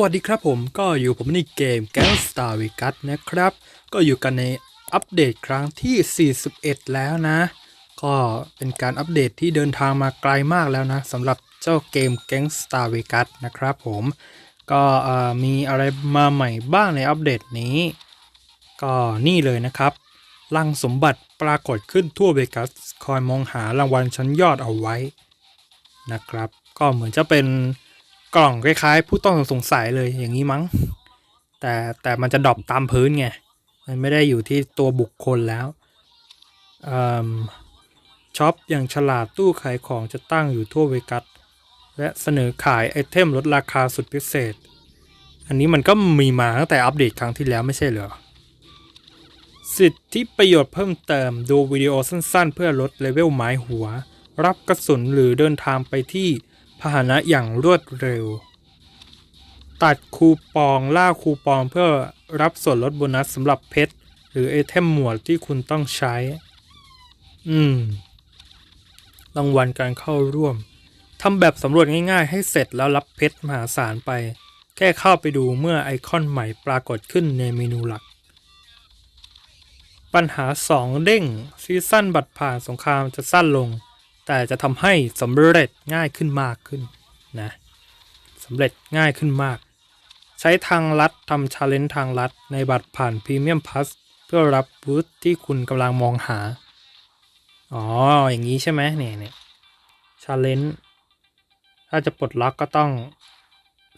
วัสดีครับผมก็อยู่ผมในเกม g a n g s t a r Vegas นะครับ ก็อยู่กันในอัปเดตครั้งที่ 41 แล้วนะ ก็เป็นการอัปเดตที่เดินทางมาไกลมากแล้วนะสำหรับเจ้าเกม g a n g s t a r Vegas นะครับผมก็มีอะไรมาใหม่บ้างในอัปเดตนี้ ก็นี่เลยนะครับ ลังสมบัติปรากฏขึ้นทั่วเวกัส คอยมองหารางวัลชั้นยอดเอาไว้นะครับ ก็เหมือนจะเป็น กล่องคล้ายๆ ผู้ต้องสงสัยเลยอย่างนี้มั้ง แต่แต่มันจะดรอปตามพื้นไง มันไม่ได้อยู่ที่ตัวบุคคลแล้วอช็อปอย่างฉลาดตู้ขายของจะตั้งอยู่ทั่วเวกัส และเสนอขายไอเทมลดราคาสุดพิเศษ อันนี้มันก็มีมาตั้งแต่อัปเดตครั้งที่แล้วไม่ใช่เหรอ สิทธิประโยชน์เพิ่มเติมดูวิดีโอสั้นๆ เพื่อลดเลเวลไม้หัว รับกระสุนหรือเดินทางไปที่ พาหนะอย่างรวดเร็ว ตัดคูปองล่าคูปองเพื่อรับส่วนลดโบนัสสำหรับเพชร หรือไอเทมหมวดที่คุณต้องใช้ อืม รางวัลการเข้าร่วมทำแบบสำรวจง่ายๆ ให้เสร็จแล้วรับเพชรมหาศาลไป แค่เข้าไปดูเมื่อไอคอนใหม่ปรากฏขึ้นในเมนูหลัก ปัญหา 2 เด้งซีซั่นบัตรผ่านสงครามจะสั้นลง แต่จะทำให้สำเร็จง่ายขึ้นมากขึ้นนะสำเร็จง่ายขึ้นมาก ใช้ทางลัดทำชาเลนจ์ทางลัดในบัตรผ่านพรีเมียมพ u สเพื่อรับบูธที่คุณกำลังมองหา อ๋อ อย่างนี้ใช่ไหมเนี่ยเนี่ยชาเลนจ์ถ้าจะปลดล็อกก็ต้อง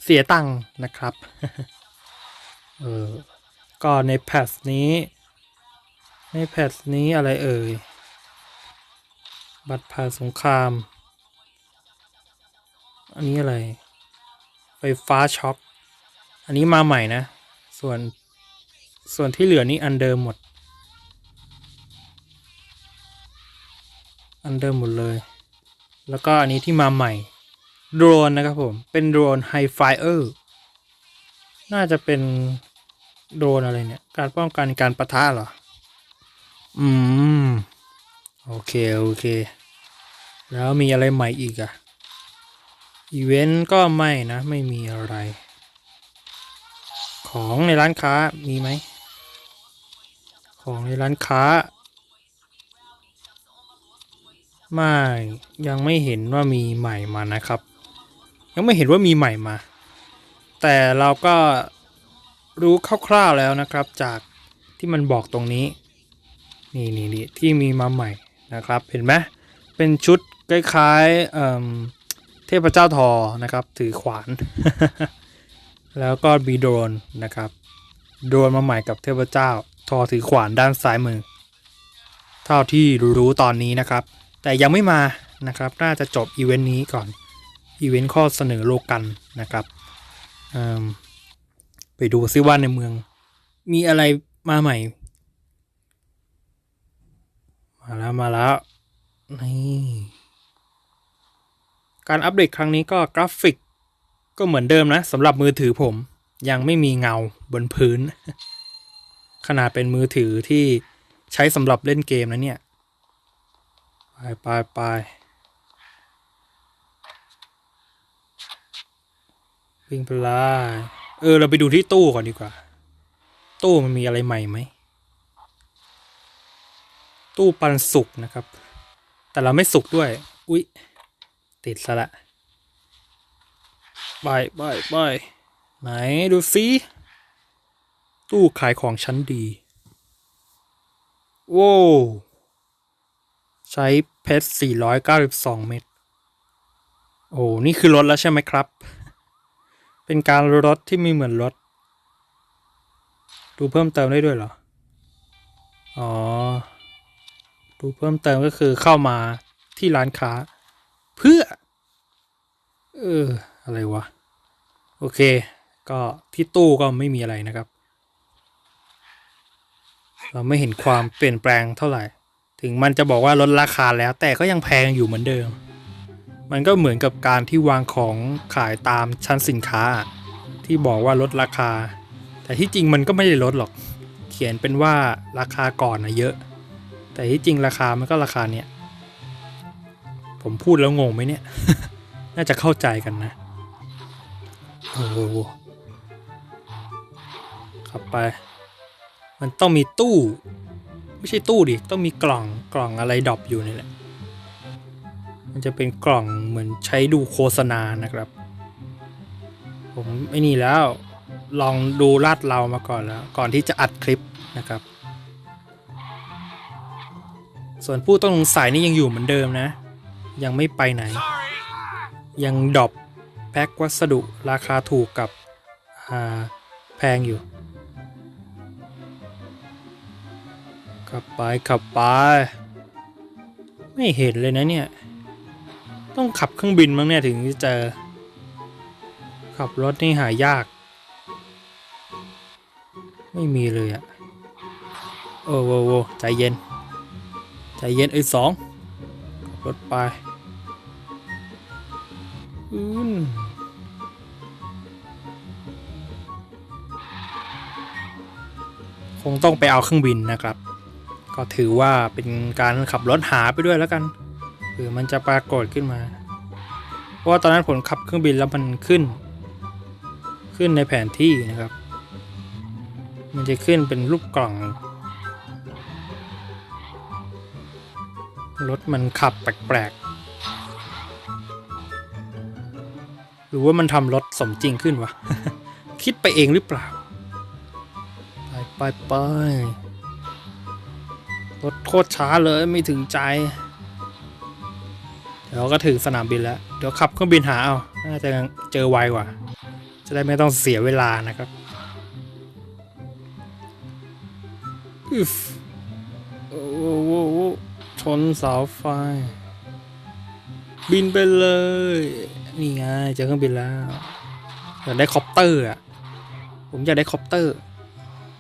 เสียตังค์นะครับ เออ ก็ในแพทนี้ ในแพทนี้อะไรเอ่ย บัตรผ่านสงคราม อันนี้อะไร ไฟฟ้าช็อคอันนี้มาใหม่นะ ส่วนส่วนที่เหลือนี่อันเดิมหมด อันเดิมหมดเลย แล้วก็อันนี้ที่มาใหม่ โดรนนะครับผม เป็นโดรนไฮไฟเออร์น่าจะเป็นโดรนอะไรเนี่ย การป้องกันการประทะเหรอ อืม โอเค โอเค แล้วมีอะไรใหม่อีกอะอีเวนต์ก็ไม่นะ ไม่มีอะไร ของในร้านค้ามีไหม ของในร้านค้า ไม่ ยังไม่เห็นว่ามีใหม่มานะครับ ยังไม่เห็นว่ามีใหม่มา แต่เราก็รู้คร่าวๆแล้วนะครับจากที่มันบอกตรงนี้ นี่นี่นี่ที่มีมาใหม่ นะครับเห็นไหมเป็นชุดคล้ายๆเเทพเจ้าทอนะครับถือขวาน แล้วก็มีโดรนนะครับโดรนมาใหม่กับเทพเจ้า ทอถือขวานด้านซ้ายมือ เท่าที่รู้ตอนนี้นะครับ แต่ยังไม่มานะครับน่าจะจบอีเวนต์นี้ก่อนอีเวนต์ข้อเสนอโลกันนะครับไปดูซิว่าในเมือง มีอะไรมาใหม่ มาแล้วมาแล้ว นี่ การอัปเดตครั้งนี้ก็กราฟิก ก็เหมือนเดิมนะสำหรับมือถือผม ยังไม่มีเงาบนพื้น ขนาดเป็นมือถือที่ใช้สำหรับเล่นเกมนะเนี่ย ไปไปไปวิ่งไปเลยเออ เราไปดูที่ตู้ก่อนดีกว่า ตู้มันมีอะไรใหม่ไหม ตู้ปันสุกนะครับ แต่เราไม่สุกด้วย อุ๊ย ติดซะละบายบายบายไหนดูซิ ตู้ขายของชั้นดี โว้ใช้เพชร 492 เม็ด โอ้ นี่คือรถแล้วใช่ไหมครับ เป็นการรถที่มีเหมือนรถ ดูเพิ่มเติมได้ด้วยเหรอ อ๋อ ดูเพิ่มเติมก็คือเข้ามาที่ร้านค้า เพื่อ เออ อะไรวะ โอเค ก็ที่ตู้ก็ไม่มีอะไรนะครับ เราไม่เห็นความเปลี่ยนแปลงเท่าไหร่ ถึงมันจะบอกว่าลดราคาแล้ว แต่ก็ยังแพงอยู่เหมือนเดิม มันก็เหมือนกับการที่วางของขายตามชั้นสินค้า ที่บอกว่าลดราคา แต่ที่จริงมันก็ไม่ได้ลดหรอก เขียนเป็นว่าราคาก่อนนะเยอะ แต่ที่จริงราคามันก็ราคาเนี้ยผมพูดแล้วงงไหมเนี่ย น่าจะเข้าใจกันนะ โอ้โหขับไป มันต้องมีตู้ ไม่ใช่ตู้ดิ ต้องมีกล่องกล่องอะไรดรอปอยู่นี่แหละ มันจะเป็นกล่องเหมือนใช้ดูโฆษณานะครับ ผมไอ้นี่แล้วลองดูลาดเรามาก่อนแล้ว ก่อนที่จะอัดคลิปนะครับ ส่วนผู้ต้องสงสัยนี่ยังอยู่เหมือนเดิมนะ ยังไม่ไปไหน ยังดรอปแพ็ควัสดุราคาถูกกับอ่าแพงอยู่ ขับไปขับไป ไม่เห็นเลยนะเนี่ย ต้องขับเครื่องบินมั้งเนี่ยถึงจะเจอ ขับรถนี่หายาก ไม่มีเลยอะโอ้โหใจเย็น ใจเย็นไอ้สองรถไปอืมคงต้องไปเอาเครื่องบินนะครับ ก็ถือว่าเป็นการขับรถหาไปด้วยแล้วกันเผื่อมันจะปรากฏขึ้นมา เพราะว่าตอนนั้นผมขับเครื่องบินแล้วมันขึ้น ขึ้นในแผนที่นะครับ มันจะขึ้นเป็นรูปกล่อง รถมันขับแปลกๆ หรือว่ามันทำรถสมจริงขึ้นวะ คิดไปเองหรือเปล่า ไปไปไปรถโคตรช้าเลยไม่ถึงใจ เดี๋ยวก็ถึงสนามบินแล้ว เดี๋ยวขับเครื่องบินหาเอา น่าจะเจอไวกว่า จะได้ไม่ต้องเสียเวลานะครับอึ ชนเสาไฟ บินไปเลย นี่ไงเจอเครื่องบินแล้วอยากได้คอปเตอร์อะ ผมอยากได้คอปเตอร์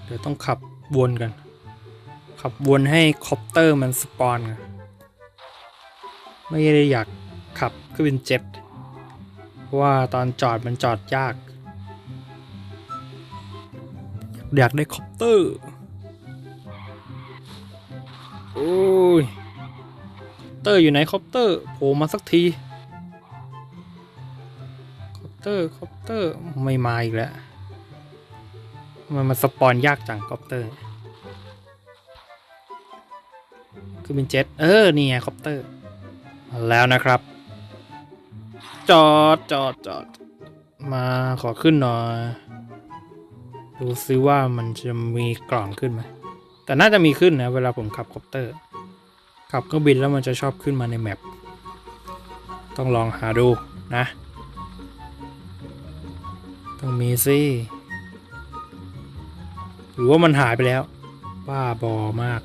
เดี๋ยวต้องขับวนกัน ขับวนให้คอปเตอร์มันสปอนกันไม่ได้อยากขับเครื่องบินเจ็ตเพราะว่าตอนจอดมันจอดยาก อยากได้คอปเตอร์ โอ้ย ตอร์อยู่ไหนคอปเตอร์โผล่มาสักทีคอปเตอร์คอปเตอร์ไม่มาอีกแล้วมันมาสปอนยากจังคอปเตอร์คือเป็นเจ็ตเออนี่ไงคอปเตอร์แล้วนะครับ จอดจอดจอดมาขอขึ้นหน่อยดูซิว่ามันจะมีกล่องขึ้นไหมแต่น่าจะมีขึ้นนะเวลาผมขับคอปเตอร์ ขับเครื่องบินแล้วมันจะชอบขึ้นมาในแมปต้องลองหาดูนะ ต้องมีสิหรือว่ามันหายไปแล้ว บ้าบอมาก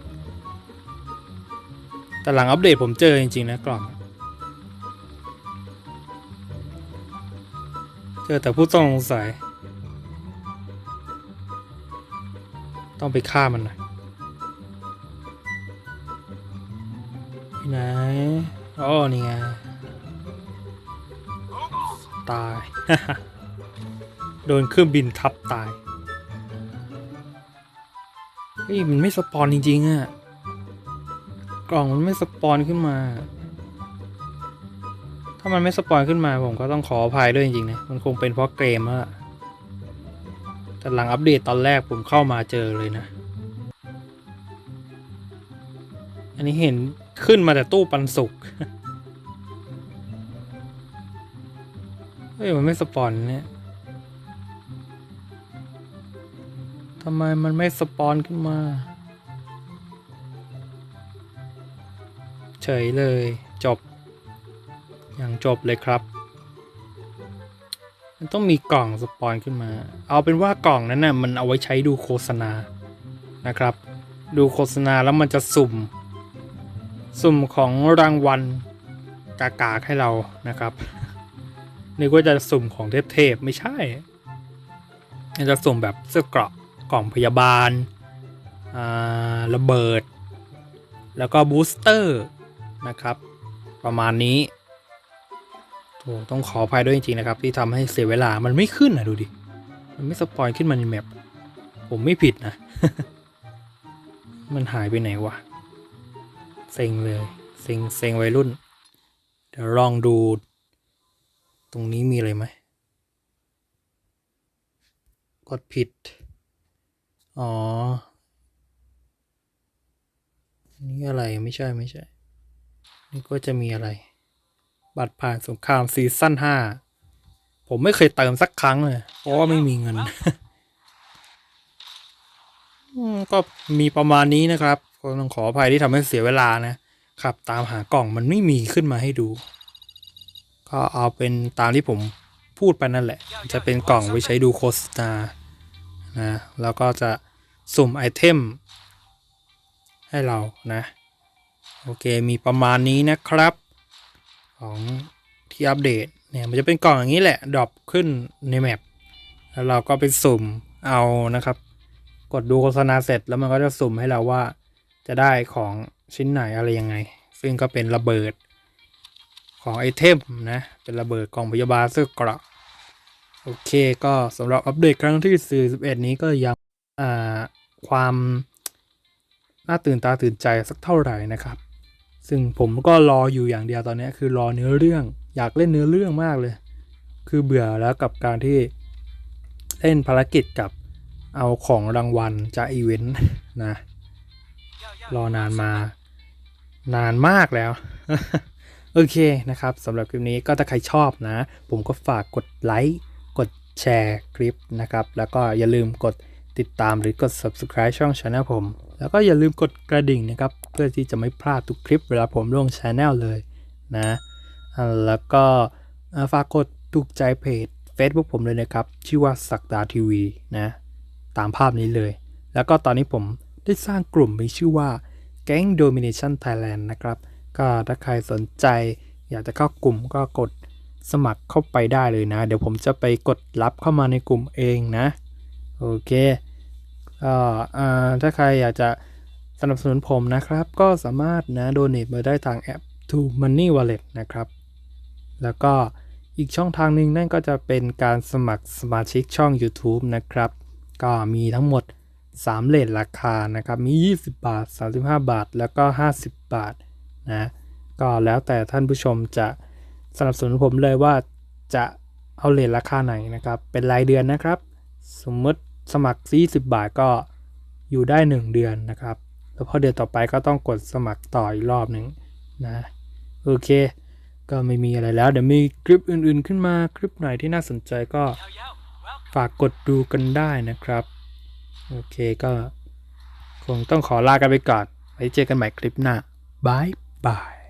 แต่หลังอัปเดตผมเจอจริง ๆ นะกล่อง เจอแต่ผู้ต้องสงสัย ต้องไปฆ่ามันหน่อย อ๋อนี่ไง ตาย โดนเครื่องบินทับตายเฮ้ยมันไม่สปอนจริงๆอะกล่องมันไม่สปอนขึ้นมา ถ้ามันไม่สปอนขึ้นมาผมก็ต้องขออภัยด้วยจริงๆนะ มันคงเป็นเพราะเกมอะแต่หลังอัปเดตตอนแรกผมเข้ามาเจอเลยนะ อันนี้เห็นขึ้นมาแต่ตู้ปันสุก เฮ้ย มันไม่สปอนเนี่ยทำไมมันไม่สปอนขึ้นมา เฉยเลยจบ อย่างจบเลยครับ มันต้องมีกล่องสปอนขึ้นมา เอาเป็นว่ากล่องนั้นน่ะมันเอาไว้ใช้ดูโฆษณานะครับ ดูโฆษณาแล้วมันจะสุ่ม สุ่มของรางวัลกากาให้เรานะครับนึกว่าจะสุ่มของเทพๆไม่ใช่จะสุ่มแบบเสื้อเกราะกล่องพยาบาลาระเบิด แล้วก็บูสเตอร์นะครับ ประมาณนี้โถต้องขออภัยด้วยจริงๆนะครับ ที่ทำให้เสียเวลามันไม่ขึ้นนะดูดิ มันไม่สปอยขึ้นมาในแมปผมไม่ผิดนะ มันหายไปไหนวะ เซ็งเลยเซ็งเซ็งวัยรุ่น เดี๋ยวลองดู ตรงนี้มีอะไรไหม กดผิด อ๋อ นี่อะไรไม่ใช่ไม่ใช่ นี่ก็จะมีอะไร บัตรผ่านสงครามซีซั่นห้า ผมไม่เคยเติมสักครั้งเลย เพราะว่าไม่มีเงินก็มีประมาณนี้นะครับ ก็ต้องขออภัยที่ทำให้เสียเวลานะครับ ตามหากล่องมันไม่มีขึ้นมาให้ดู ก็เอาเป็นตามที่ผมพูดไปนั่นแหละ จะเป็นกล่องไว้ใช้ดูโฆษณานะแล้วก็จะสุ่มไอเทมให้เรานะ โอเคมีประมาณนี้นะครับ ของที่อัปเดตเนี่ยมันจะเป็นกล่องอย่างนี้แหละดรอปขึ้นในแมปแล้วเราก็ไปสุ่มเอานะครับ กดดูโฆษณาเสร็จแล้วมันก็จะสุ่มให้เราว่า จะได้ของชิ้นไหนอะไรยังไง ซึ่งก็เป็นระเบิดของไอเทมนะ เป็นระเบิดกองพยาบาลเสื้อเกราะโอเคก็สำหรับอัปเดตครั้งที่ 41 นี้ก็ยังความน่าตื่นตาตื่นใจสักเท่าไหร่นะครับ ซึ่งผมก็รออยู่อย่างเดียวตอนนี้คือรอเนื้อเรื่อง อยากเล่นเนื้อเรื่องมากเลย คือเบื่อแล้วกับการที่เล่นภารกิจกับเอาของรางวัลจากอีเวนต์นะ รอนานมานานมากแล้ว โอเคนะครับสำหรับคลิปนี้ก็ถ้าใครชอบนะ ผมก็ฝากกดไลค์กดแชร์คลิปนะครับ แล้วก็อย่าลืมกดติดตามหรือกด subscribe ช่อง channel ผม แล้วก็อย่าลืมกดกระดิ่งนะครับ เพื่อที่จะไม่พลาดทุกคลิปเวลาผมลง channel เลยนะแล้วก็ฝากกดถูกใจเพจ Facebook ผมเลยนะครับ ชื่อว่าสักดาทีวีนะ ตามภาพนี้เลย แล้วก็ตอนนี้ผม ได้สร้างกลุ่มมีชื่อว่า Gang Domination Thailand นะครับ ก็ถ้าใครสนใจอยากจะเข้ากลุ่มก็กดสมัครเข้าไปได้เลยนะ เดี๋ยวผมจะไปกดรับเข้ามาในกลุ่มเองนะ โอเคก็อ่าถ้าใครอยากจะสนับสนุนผมนะครับ ก็สามารถนะโดเน a มาได้ทางแอป To Money Wallet นะครับ แล้วก็อีกช่องทางหนึ่งนั่นก็จะเป็นการสมัครสมาชิกช่อง YouTube นะครับ ก็มีทั้งหมด 3เลทราคานะครับมี 20 บาท 35 บาท แล้วก็ 50 บาทนะก็แล้วแต่ท่านผู้ชมจะสนับสนุนผมเลยว่าจะเอาเลทราคาไหนนะครับ เป็นรายเดือนนะครับ สมมติสมัคร 40 บาทก็อยู่ได้ 1 เดือนนะครับ แล้วพอเดือนต่อไปก็ต้องกดสมัครต่ออีกรอบหนึ่งนะโอเค ก็ไม่มีอะไรแล้ว เดี๋ยวมีคลิปอื่นๆขึ้นมาคลิปไหนที่น่าสนใจก็ฝากกดดูกันได้นะครับ โอเคก็คงต้องขอลากันไปก่อน ไว้เจอกันใหม่คลิปหน้าบายบาย